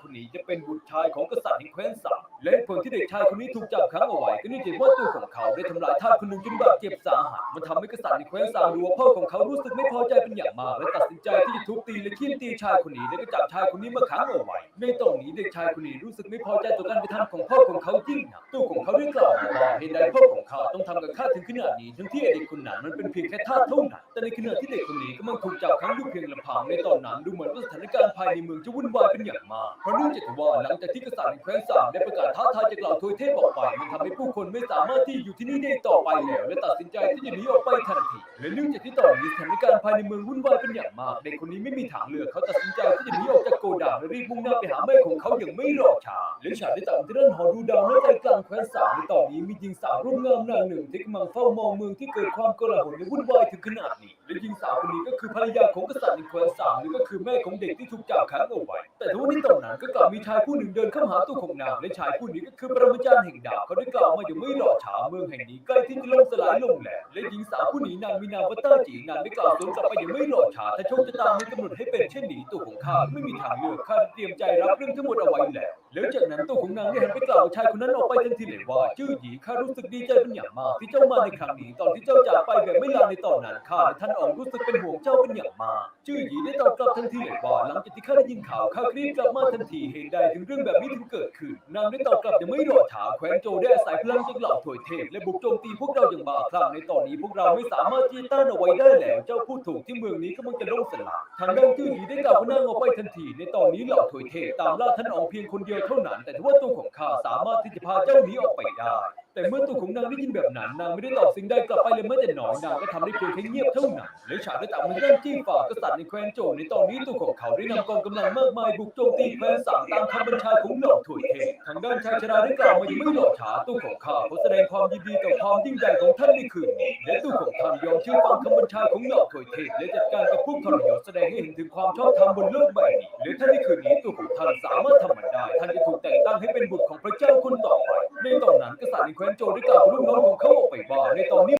คนนี้จะเป็นบุตรชายของกษัตริย์แห่งแคว้นสามและผลที่เด็กชายคนนี้ถูกจับขังเอาไว้ก็เนื่องจากว่าตัวของเขาได้ทำลายทาสคนหนึ่งจนบาดเจ็บสาหัสมันทำให้กษัตริย์ในแคว้นสามรู้ว่าพ่อของเขารู้สึกไม่พอใจเป็นอย่างมากและตัดสินใจที่จะทุบตีและขี้ตีชายคนนี้และก็จับชายคนนี้มาขังเอาไว้ในตอนนี้เด็กชายคนนี้รู้สึกไม่พอใจต่อการกระทำของพ่อของเขายิ่งนักตัวของเขาได้กล่าวว่าเหตุใดพ่อของเขาต้องทำกับข้าถึงขนาดนี้ทั้งที่เด็กคนนั้นมันเป็นเพียงแค่ทาสเท่านั้นแต่ในขณะที่เด็กคนนี้กำลังถูกจับขังอยู่เพียงลำพังในตอนนั้นดูเหมือนว่าสถานการณ์ภายในเมืองจะวุ่นวายเป็นอย่างมากเพราะเนื่องจากว่าหลังจากที่กษัตริย์แห่งแคว้นสามได้ประกาศท้าทายจากเหล่าทวยเทพออกไป มันทำให้ผู้คนไม่สามารถที่อยู่ที่นี่ได้ต่อไปแล้วและตัดสินใจที่จะหนีออกไปทันทีและเนื่องจากที่ตอนนี้สถานการณ์ภายในเมืองวุ่นวายเป็นอย่างมากเด็กคนนี้ไม่มีทางเลือกเขาตัดสินใจที่จะหนีออกจากโกดังและรีบมุ่งหน้าไปหาแม่ของเขาอย่างไม่รอช้าและฉากได้ตัดที่ด้านหอดูดาวณใจกลางแคว้นสามในตอนนี้มีหญิงสาวรูปงามนางหนึ่งที่กำลังเฝ้ามองเมืองที่เกิดความโกลาหลและวุ่นวายถึงขนาดนี้ และหญิงสาวคนนี้ก็คือภรรยาของกษัตริย์ในแคว้นสามหรือก็คือแม่ของเด็กที่ถูกจับขังเอาไว้ แต่ทว่าในตอนนั้นก็กลับมีชายผู้หนึ่งเดินเข้าหาตัวของนางและชายผู้นี้ก็คือปรมาจารย์แห่งดาบเขาได้กล่าวมาอย่างไม่รอช้าเมืองแห่งนี้ใกล้ที่จะล่มสลายลงแล้วและหญิงสาวผู้นี้นางมีนามว่าต้าจีนางได้กล่าวสวนกลับไปอย่างไม่รอช้าถ้าโชคชะตาไม่กำหนดให้เป็นเช่นนี้ตัวของข้าไม่มีทางเลือกข้าเตรียมใจรับเรื่องทั้งหมดเอาไว้แล้วแล้วจากนั้นตัวของนางได้หันไปกล่าวชายคนนั้นออกไปทันทีเลยว่าชื่อหยีข้ารู้สึกดีใจเป็นอย่างมากที่เจ้ามาในครั้งนี้ตอนที่เจ้าจากไปแบบไม่ลาในตอนนั้นข้าและท่านอ๋องรู้สึกเป็นห่วงเจ้าเป็นอย่างมากชื่อหยีได้ตอบกลับทันทีเลยว่าหลังจากที่ข้าได้ยินข่าวข้ารีบกลับมาทันทีเหตุใดถึงเรื่องแบบนี้ถึงเกิดขึ้นนางได้ตอบกลับอย่างไม่รอช้าแคว้นโจได้อาศัยพลังจากเหล่าถวยเทพและบุกโจมตีพวกเราอย่างบ้าคลั่งในตอนนี้พวกเราไม่สามารถที่จะต้านเอาไว้ได้แล้ว เจ้าพูดถูกที่เมืองนี้กำลังจะล่มสลายทางด้านชื่อหยีได้กล่าวว่านางออกไปทันทีในตอนนี้เหล่าถวยเทพตามล่าท่านอ๋องเพียงคนเดียวเท่านั้น แต่ทว่าตัวของข้าสามารถที่จะพาเจ้าหนีออกไปได้ แต่เมื่อตัวของนางได้ยินแบบนั้นนางไม่ได้ตอบสิ่งใดกลับไปเลยแม้แต่น้อยนางก็ทำได้เพียงแค่เงียบเท่านั้นและฉากได้ตามมันเริ่มจี้ฝ่ากษัตริย์ในแคว้นโจวในตอนนี้ตัวของเขาได้นำกองกำลังมากมายบุกโจมตีแคว้นสามตามคำบัญชาของเหล่าถวยเทพทางด้านชายชราได้กล่าวมาอย่างไม่หล่อช้าตัวของข้าขอแสดงความยินดีต่อความยิ่งใหญ่ของท่านในคืนนี้และตัวของท่านยอมเชื่อฟังคำบัญชาของเหล่าถวยเทพและจัดการกับพวกทรยศแสดงให้เห็นถึงความชอบธรรมบนโลกใบนี้และถ้านในคืนนี้ตัวของท่านสามารถทำมันได้ท่านจะถูกแต่งตั้งให้เป็นบุตรของพระเจ้าคนต่อไปในตอนนั้นกษัตริย์ในแคว้นโจวได้กล่าวกับลูกน้องของเขา